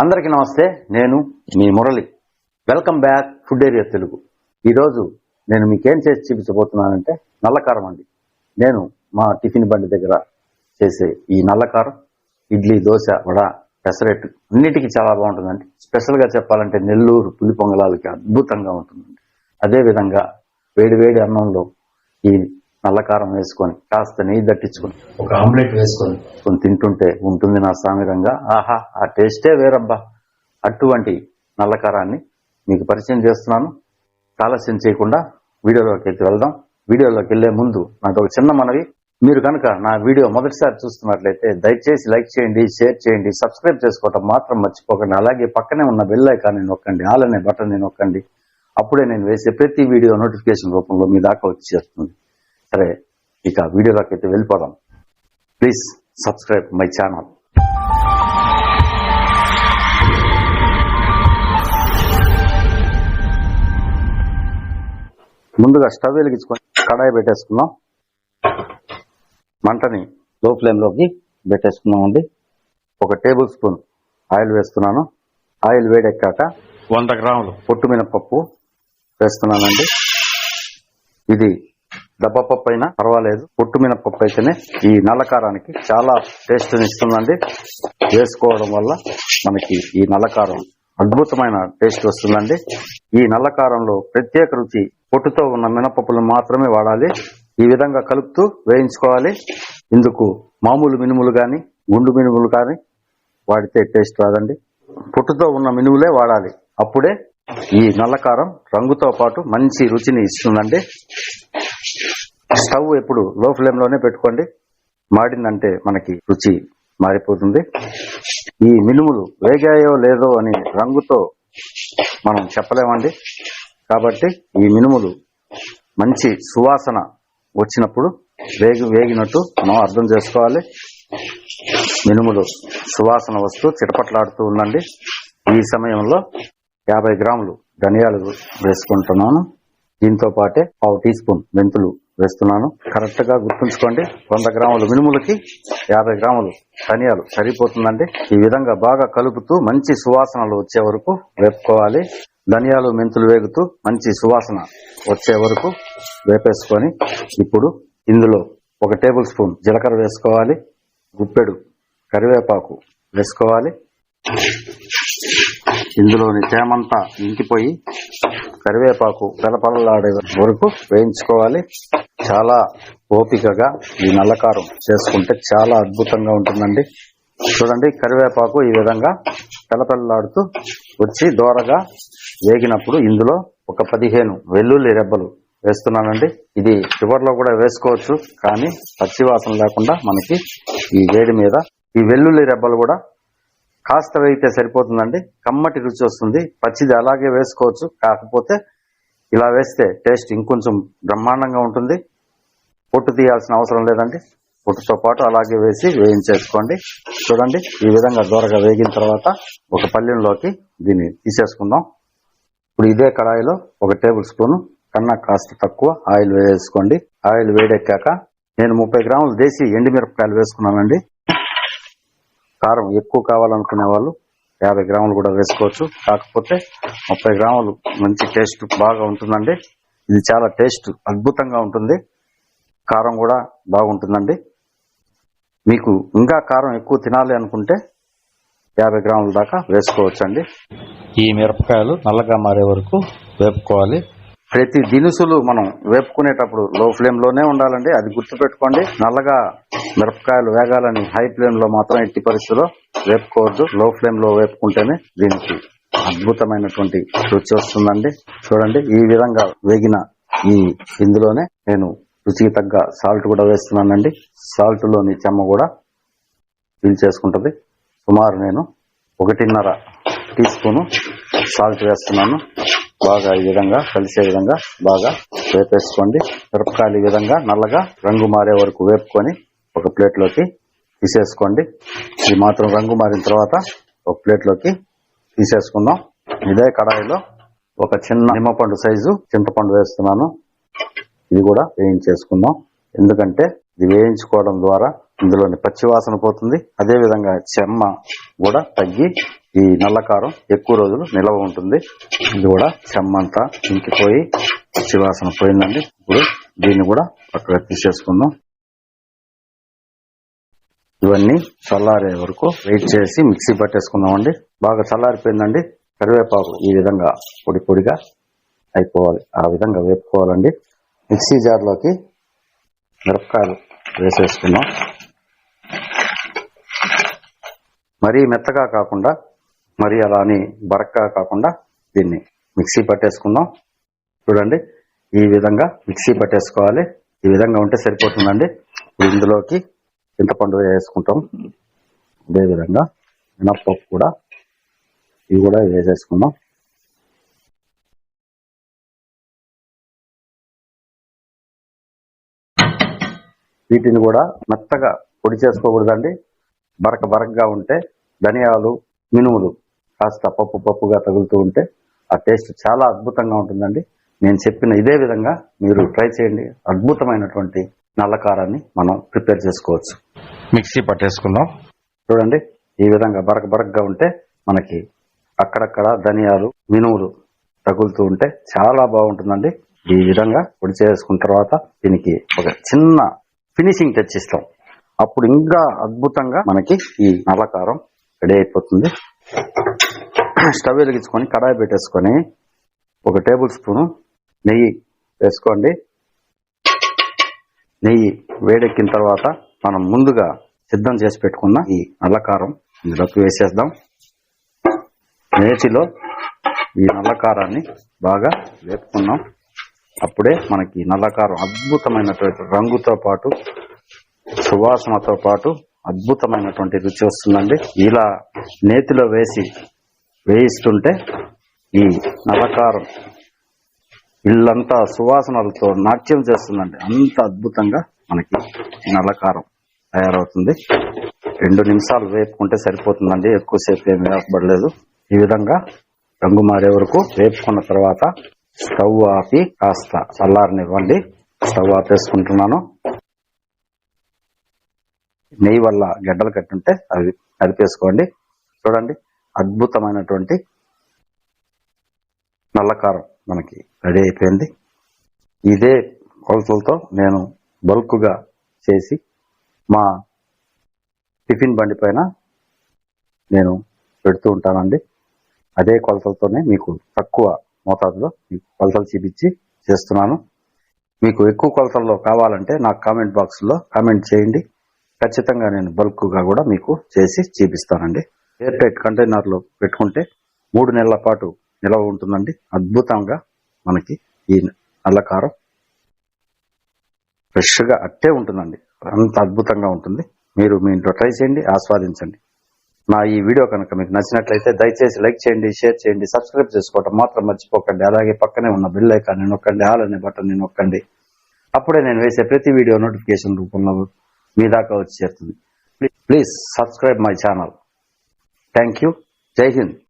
అందరికీ నమస్తే నేను మీ Murali. Welcome back food area Telugu. ఈరోజు నేను మీకేం చేసి చూపించబోతున్నానంటే నల్లకారం అండి. నేను మా టిఫిన్ బండి దగ్గర చేసే ఈ నల్లకారం ఇడ్లీ దోశ వడ పెసరెట్టు అన్నిటికీ చాలా బాగుంటుందండి. స్పెషల్గా చెప్పాలంటే నెల్లూరు పులి పొంగలాలకి అద్భుతంగా ఉంటుందండి. అదేవిధంగా వేడి వేడి అన్నంలో ఈ నల్లకారం వేసుకొని కాస్త నెయ్యి దట్టించుకొని ఒక ఆమ్లెట్ వేసుకొని కొన్ని తింటుంటే ఉంటుంది నా సామిరంగా ఆహా ఆ టేస్టే వేరబ్బా. అటువంటి నల్లకారాన్ని మీకు పరిచయం చేస్తున్నాను. ఆలస్యం చేయకుండా వీడియోలోకి అయితే వెళ్దాం. వీడియోలోకి వెళ్ళే ముందు నాకు ఒక చిన్న మనవి. మీరు కనుక నా వీడియో మొదటిసారి చూస్తున్నట్లయితే దయచేసి లైక్ చేయండి షేర్ చేయండి సబ్స్క్రైబ్ చేసుకోవటం మాత్రం మర్చిపోకండి. అలాగే పక్కనే ఉన్న బెల్ ఐకాన్ని నొక్కండి ఆల్ అనే బటన్ నొక్కండి. అప్పుడే నేను వేసే ప్రతి వీడియో నోటిఫికేషన్ రూపంలో మీ దాకా వచ్చేస్తుంది. సరే ఇక వీడియోలోకి అయితే వెళ్ళిపోదాం. ప్లీజ్ సబ్స్క్రైబ్ మై ఛానల్ ముందుగా స్టవ్ వెలిగించుకొని కడాయి పెట్టేసుకుందాం. మంటని లో ఫ్లేమ్లోకి పెట్టేసుకున్నామండి ఒక టేబుల్ స్పూన్ ఆయిల్ వేస్తున్నాను. ఆయిల్ వేడెక్కాక వంద గ్రాములు. పొట్టు మినపప్పు వేస్తున్నానండి. ఇది దబ్బపప్పు అయినా పర్వాలేదు. పొట్టు మినపప్పు అయితేనే ఈ నల్లకారానికి చాలా టేస్ట్ ఇస్తుందండి. వేసుకోవడం వల్ల మనకి ఈ నల్లకారం అద్భుతమైన టేస్ట్ వస్తుందండి. ఈ నల్లకారంలో ప్రత్యేక రుచి పొట్టుతో ఉన్న మినపప్పులు మాత్రమే వాడాలి. ఈ విధంగా కలుపుతూ వేయించుకోవాలి. ఇందుకు మామూలు మినుములు కానీ గుండు మినుములు కానీ వాడితే టేస్ట్ రాదండి. పొట్టుతో ఉన్న మినుములే వాడాలి. అప్పుడే ఈ నల్లకారం రంగుతో పాటు మంచి రుచిని ఇస్తుందండి. స్టవ్ ఎప్పుడు లో ఫ్లేమ్లోనే పెట్టుకోండి. మాడిందంటే మనకి రుచి మారిపోతుంది. ఈ మినుములు వేగాయో లేదో అని రంగుతో మనం చెప్పలేమండి. కాబట్టి ఈ మినుములు మంచి సువాసన వచ్చినప్పుడు వేగి వేగినట్టు మనం అర్థం చేసుకోవాలి. మినుములు సువాసన వస్తూ చిటపట్లాడుతూ ఉండండి. ఈ సమయంలో యాభై గ్రాములు ధనియాలు వేసుకుంటున్నాను. దీంతో పాటే పావు టీ స్పూన్ మెంతులు వేస్తున్నాను. కరెక్ట్గా గుర్తుంచుకోండి వంద గ్రాములు మినుములకి యాభై గ్రాములు ధనియాలు సరిపోతుందండి. ఈ విధంగా బాగా కలుపుతూ మంచి సువాసనలు వచ్చే వరకు వేపుకోవాలి. ధనియాలు మెంతులు వేగుతూ మంచి సువాసన వచ్చే వరకు వేపేసుకొని ఇప్పుడు ఇందులో ఒక టేబుల్ స్పూన్ జీలకర్ర వేసుకోవాలి. గుప్పెడు కరివేపాకు వేసుకోవాలి. ఇందులోని తేమంతా ఇంకిపోయి కరివేపాకు పెలపలలాడే వరకు వేయించుకోవాలి. చాలా ఓపికగా ఈ నల్లకారం చేసుకుంటే చాలా అద్భుతంగా ఉంటుందండి. చూడండి కరివేపాకు ఈ విధంగా పెలపెల్లాడుతూ వచ్చి దోరగా వేగినప్పుడు ఇందులో ఒక పదిహేను వెల్లుల్లి రెబ్బలు వేస్తున్నానండి. ఇది చివరిలో కూడా వేసుకోవచ్చు కానీ పచ్చివాసన లేకుండా మనకి ఈ వేడి మీద ఈ వెల్లుల్లి రెబ్బలు కూడా కాస్త వేగితే సరిపోతుందండి. కమ్మటి రుచి వస్తుంది. పచ్చిది అలాగే వేసుకోవచ్చు కాకపోతే ఇలా వేస్తే టేస్ట్ ఇంకొంచెం బ్రహ్మాండంగా ఉంటుంది. పొట్టు తీయాల్సిన అవసరం లేదండి. పొట్టుతో పాటు అలాగే వేసి వేయించేసుకోండి. చూడండి ఈ విధంగా దూరగా వేగిన తర్వాత ఒక పల్లెంలోకి దీన్ని తీసేసుకుందాం. ఇప్పుడు ఇదే కడాయిలో ఒక టేబుల్ స్పూన్ కన్నా కాస్త తక్కువ ఆయిల్ వేసుకోండి. ఆయిల్ వేడెక్కాక నేను ముప్పై గ్రాములు దేశీ ఎండుమిరపకాయలు వేసుకున్నానండి. కారం ఎక్కువ కావాలనుకునే వాళ్ళు యాభై గ్రాములు కూడా వేసుకోవచ్చు. కాకపోతే ముప్పై గ్రాములు మంచి టేస్ట్ బాగా ఉంటుందండి. ఇది చాలా టేస్ట్ అద్భుతంగా ఉంటుంది. కారం కూడా బాగుంటుందండి. మీకు ఇంకా కారం ఎక్కువ తినాలి అనుకుంటే యాభై గ్రాముల దాకా వేసుకోవచ్చండి. ఈ మిరపకాయలు నల్లగా మారే వరకు వేపుకోవాలి. ప్రతి దినుసులు మనం వేపుకునేటప్పుడు లో ఫ్లేమ్లోనే ఉండాలండి. అది గుర్తుపెట్టుకోండి. నల్లగా మిరపకాయలు వేగాలని హై ఫ్లేమ్లో మాత్రం ఎట్టి పరిస్థితిలో వేపుకోవద్దు. లో ఫ్లేమ్లో వేపుకుంటేనే దీనికి అద్భుతమైనటువంటి రుచి వస్తుందండి. చూడండి ఈ విధంగా వేగిన ఈ ఇందులోనే నేను రుచికి తగ్గ సాల్ట్ కూడా వేస్తున్నానండి. సాల్ట్లోని చెమ్మ కూడా ఫిల్ చేసుకుంటుంది. సుమారు నేను ఒకటిన్నర టీ స్పూను సాల్ట్ వేస్తున్నాను. బాగా ఈ విధంగా కలిసే విధంగా బాగా వేపేసుకోండి. మిరపకాయలు ఈ విధంగా నల్లగా రంగు మారే వరకు వేపుకొని ఒక ప్లేట్లోకి తీసేసుకోండి. ఇది మాత్రం రంగు మారిన తర్వాత ఒక ప్లేట్లోకి తీసేసుకుందాం. ఇదే కడాయిలో ఒక చిన్న నిమ్మపండు సైజు చింతపండు వేస్తున్నాను. ఇది కూడా వేయించేసుకుందాం. ఎందుకంటే ఇది వేయించుకోవడం ద్వారా ఇందులోని పచ్చివాసన పోతుంది. అదే విధంగా చెమ్మ కూడా తగ్గి ఈ నల్ల కారం ఎక్కువ రోజులు నిల్వ ఉంటుంది. ఇది కూడా చెమ్మ అంతా ఇంకిపోయి పచ్చివాసన పోయిందండి. ఇప్పుడు దీన్ని కూడా పక్కగా తీసేసుకుందాం. ఇవన్నీ చల్లారే వరకు వెయిట్ చేసి మిక్సీ పట్టేసుకుందామండి. బాగా చల్లారిపోయిందండి. కరివేపాకు ఈ విధంగా పొడి పొడిగా అయిపోవాలి. ఆ విధంగా వేపుకోవాలండి. మిక్సీ జార్లోకి మిరపకాయలు వేసేసుకున్నాం మరీ మెత్తగా కాకుండా మరీ అలా అని బరక్గా కాకుండా దీన్ని మిక్సీ పట్టేసుకుందాం. చూడండి ఈ విధంగా మిక్సీ పట్టేసుకోవాలి. ఈ విధంగా ఉంటే సరిపోతుందండి. ఇందులోకి చింతపండు వేసుకుంటాం. అదేవిధంగా మినప్పప్పు కూడా ఇవి కూడా వేసేసుకుందాం. వీటిని కూడా మెత్తగా పొడి చేసుకోకూడదండి. బరక బరకగా ఉంటే ధనియాలు మినుములు కాస్త పప్పు పప్పుగా తగులుతూ ఉంటే ఆ టేస్ట్ చాలా అద్భుతంగా ఉంటుందండి. నేను చెప్పిన ఇదే విధంగా మీరు ట్రై చేయండి. అద్భుతమైనటువంటి నల్లకారాన్ని మనం ప్రిపేర్ చేసుకోవచ్చు. మిక్సీ పట్టేసుకుందాం. చూడండి ఈ విధంగా బరక బరకగా ఉంటే మనకి అక్కడక్కడ ధనియాలు మినుములు తగులుతూ ఉంటే చాలా బాగుంటుందండి. ఈ విధంగా పొడి చేసుకున్న తర్వాత దీనికి ఒక చిన్న ఫినిషింగ్ టచ్ ఇస్తాం అప్పుడు ఇంకా అద్భుతంగా మనకి ఈ నల్లకారం రెడీ అయిపోతుంది. స్టవ్ వెలిగించుకొని కడాయి పెట్టేసుకొని ఒక టేబుల్ స్పూను నెయ్యి వేసుకోండి. నెయ్యి వేడెక్కిన తర్వాత మనం ముందుగా సిద్ధం చేసి పెట్టుకున్న ఈ నల్లకారం ఇందులోకి వేసేద్దాం. నేతిలో ఈ నల్లకారాన్ని బాగా వేపుకున్నాం. అప్పుడే మనకి నల్లకారం అద్భుతమైనటువంటి రంగుతో పాటు సువాసనతో పాటు అద్భుతమైనటువంటి రుచి వస్తుందండి. ఇలా నేతిలో వేసి వేయిస్తుంటే ఈ నల్లకారం ఇల్లంతా సువాసనలతో నాట్యం చేస్తుందండి. అంత అద్భుతంగా మనకి నల్లకారం తయారవుతుంది. రెండు నిమిషాలు వేపుకుంటే సరిపోతుందండి. ఎక్కువసేపు ఏం వేపబడలేదు. ఈ విధంగా రంగు మారే వరకు వేపుకున్న తర్వాత స్టవ్ ఆపి కాస్త చల్లారనివ్వండి. స్టవ్ ఆపేసుకుంటున్నాను. నెయ్యి వల్ల గడ్డలు కట్టుంటే అవి అరిపేసుకోండి చూడండి అద్భుతమైనటువంటి నల్లకారం మనకి రెడీ అయిపోయింది. ఇదే కొలతలతో నేను బల్క్గా చేసి మా టిఫిన్ బండి పైన నేను పెడుతూ ఉంటానండి. అదే కొలతలతోనే మీకు తక్కువ మోతాదులో మీకు కొలతలు చూపించి చేస్తున్నాను. మీకు ఎక్కువ కొలతల్లో కావాలంటే నాకు కామెంట్ బాక్స్లో కామెంట్ చేయండి. ఖచ్చితంగా నేను బల్క్గా కూడా మీకు చేసి చూపిస్తానండి. ఎయిర్ టైట్ కంటైనర్లో పెట్టుకుంటే మూడు నెలల పాటు నిల్వ ఉంటుందండి. అద్భుతంగా మనకి ఈ నల్లకారం ఫ్రెష్గా అట్టే ఉంటుందండి. అంత అద్భుతంగా ఉంటుంది. మీరు మీ ఇంట్లో ట్రై చేయండి ఆస్వాదించండి. నా ఈ వీడియో కనుక మీకు నచ్చినట్లయితే దయచేసి లైక్ చేయండి షేర్ చేయండి సబ్స్క్రైబ్ చేసుకోవటం మాత్రం మర్చిపోకండి. అలాగే పక్కనే ఉన్న బిల్ ఐకాన్ని నొక్కండి ఆల్ అనే బటన్ నొక్కండి. అప్పుడే నేను వేసే ప్రతి వీడియో నోటిఫికేషన్ రూపంలో మీ దాకా వచ్చి చేరుతుంది. Please subscribe my channel thank you జై హింద్